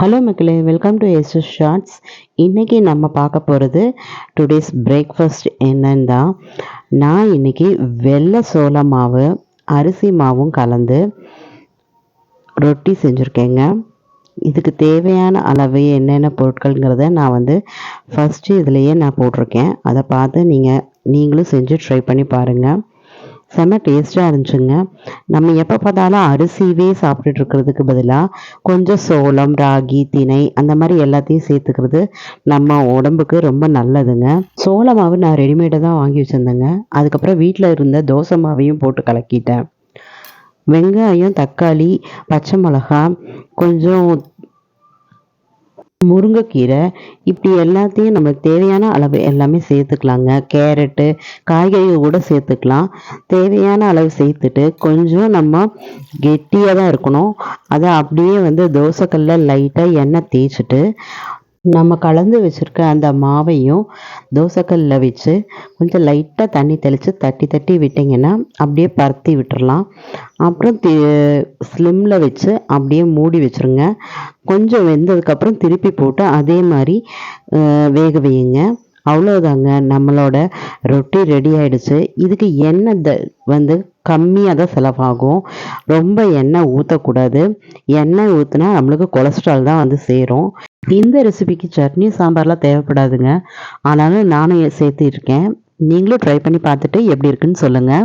Hello மக்களே welcome to SS shorts இன்றைக்கி நம்ம பார்க்க போகிறது டுடேஸ் பிரேக்ஃபாஸ்ட் என்னன்னு தான் நான் இன்றைக்கி வெள்ளை சோள மாவு அரிசி மாவும் கலந்து ரொட்டி செஞ்சுருக்கேங்க. இதுக்கு தேவையான அளவு என்னென்ன பொருட்கள்ங்கிறத நான் வந்து ஃபஸ்ட்டு இதுலேயே நான் போட்டிருக்கேன். அதை பார்த்து நீங்கள் நீங்களும் செஞ்சு ட்ரை பண்ணி பாருங்கள் செம்ம டேஸ்ட்டாக இருந்துச்சுங்க. நம்ம எப்போ பார்த்தாலும் அரிசியவே சாப்பிட்டுட்டு இருக்கிறதுக்கு பதிலாக கொஞ்சம் சோளம் ராகி திணை அந்த மாதிரி எல்லாத்தையும் சேர்த்துக்கிறது நம்ம உடம்புக்கு ரொம்ப நல்லதுங்க. சோள மாவு நான் ரெடிமேடாக தான் வாங்கி வச்சுருந்தேங்க. அதுக்கப்புறம் வீட்டில் இருந்த தோசை மாவையும் போட்டு கலக்கிட்டேன். வெங்காயம் தக்காளி பச்சை மிளகா கொஞ்சம் முருங்கைக்கீரை இப்படி எல்லாத்தையும் நம்மளுக்கு தேவையான அளவு எல்லாமே சேர்த்துக்கலாங்க. கேரட்டு காய்கறிகள் கூட சேர்த்துக்கலாம். தேவையான அளவு சேர்த்துட்டு கொஞ்சம் நம்ம கெட்டியாக தான் இருக்கணும். அதை அப்படியே வந்து தோசைக்கல்லில் லைட்டாக எண்ணெய் தேய்ச்சிட்டு நம்ம கலந்து வச்சுருக்க அந்த மாவையும் தோசைக்கல்லில் வச்சு கொஞ்சம் லைட்டாக தண்ணி தெளித்து தட்டி தட்டி விட்டிங்கன்னா அப்படியே பருத்தி விட்டுறலாம். அப்புறம் தி ஸ்லிம்மில் வச்சு அப்படியே மூடி வச்சுருங்க. கொஞ்சம் வெந்ததுக்கப்புறம் திருப்பி போட்டு அதே மாதிரி வேக வையுங்க. அவ்வளோதாங்க நம்மளோட ரொட்டி ரெடி ஆயிடுச்சு. இதுக்கு எண்ணெய் த வந்து கம்மியாக தான் செலவாகும். ரொம்ப எண்ணெய் ஊற்றக்கூடாது எண்ணெய் ஊற்றினா நம்மளுக்கு கொலஸ்ட்ரால் தான் வந்து சேரும். இந்த ரெசிபிக்கு சட்னி சாம்பார்லாம் தேவைப்படாதுங்க. ஆனாலும் நானும் சேர்த்து இருக்கேன். நீங்களும் ட்ரை பண்ணி பார்த்துட்டு எப்படி இருக்குன்னு சொல்லுங்கள்